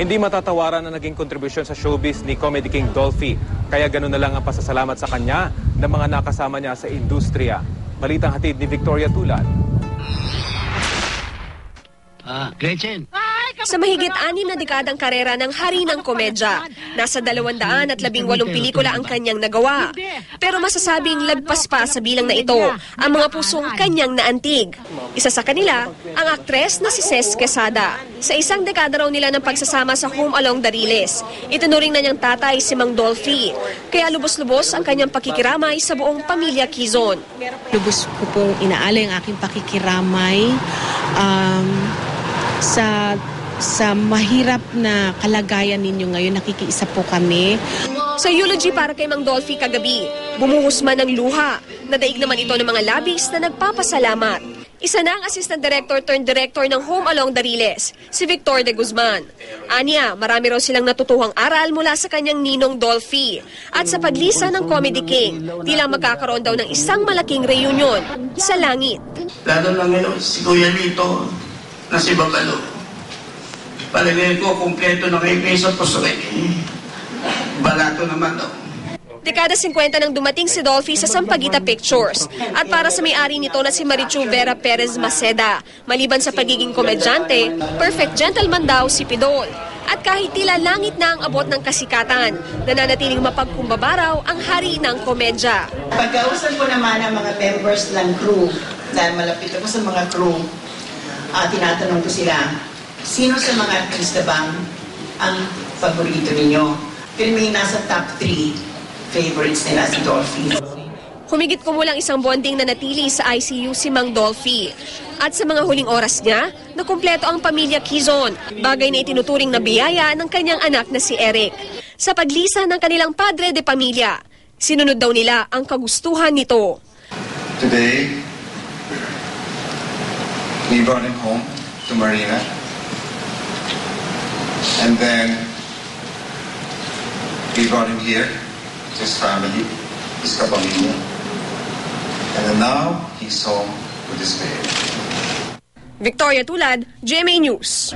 Hindi matatawaran ang naging kontribusyon sa showbiz ni Comedy King Dolphy. Kaya ganun na lang ang pasasalamat sa kanya ng mga nakasama niya sa industriya. Balitang hatid ni Victoria Tulad. Ah, Gretchen. Sa mahigit anim na dekadang karera ng hari ng komedya, nasa dalawandaan at labing walong pelikula ang kanyang nagawa. Pero masasabing lagpas pa sa bilang na ito ang mga pusong kanyang naantig. Isa sa kanila, ang aktres na si Ces Quesada. Sa isang dekada raw nila ng pagsasama sa Home Along the Riles, itinuring na niyang tatay si Mang Dolphy. Kaya lubos-lubos ang kanyang pakikiramay sa buong pamilya Kizon. lubos ko pong inaalay ang aking pakikiramay um, sa sa mahirap na kalagayan ninyo ngayon. Nakikiisa po kami. Sa eulogy para kay Mang Dolphy kagabi, bumuhos man ng luha. Nadaig naman ito ng mga labis na nagpapasalamat. Isa na ang assistant director turned director ng Home Along the Riles, si Victor de Guzman. Anya, marami raw silang natutuhang aral mula sa kanyang ninong Dolphy. At sa paglisa ng Comedy King, tila magkakaroon daw ng isang malaking reunion sa langit. Lalo na ngayon, si Kuya Lito na si Babalo. Palagay ko, kumpleto na kayo kayo sa puso eh. Balato naman daw. Dekada 50 nang dumating si Dolphy sa Sampaguita Pictures. At para sa may-ari nito na si Marichu Vera Perez Maceda. Maliban sa pagiging komedyante, perfect gentleman daw si Pidol. At kahit tila langit na ang abot ng kasikatan, nananatiling mapagkumbabaraw ang hari ng komedya. Pagkausap ko naman ang mga members ng crew, dahil malapit ako sa mga crew, ah, tinatanong ko sila, sino sa mga artista bang ang paborito ninyo? Pero may nasa top 3 favorites nila si Dolphy. Humigit kumulang isang bonding na natili sa ICU si Mang Dolphy. At sa mga huling oras niya, nakumpleto ang pamilya Kizon, bagay na itinuturing na biyaya ng kanyang anak na si Eric. Sa paglisa ng kanilang padre de pamilya, sinunod daw nila ang kagustuhan nito. Today, we brought him home to Marina. And then we brought him here his family, his kapamilya. And now he's home with his baby. Victoria Tulad, GMA News.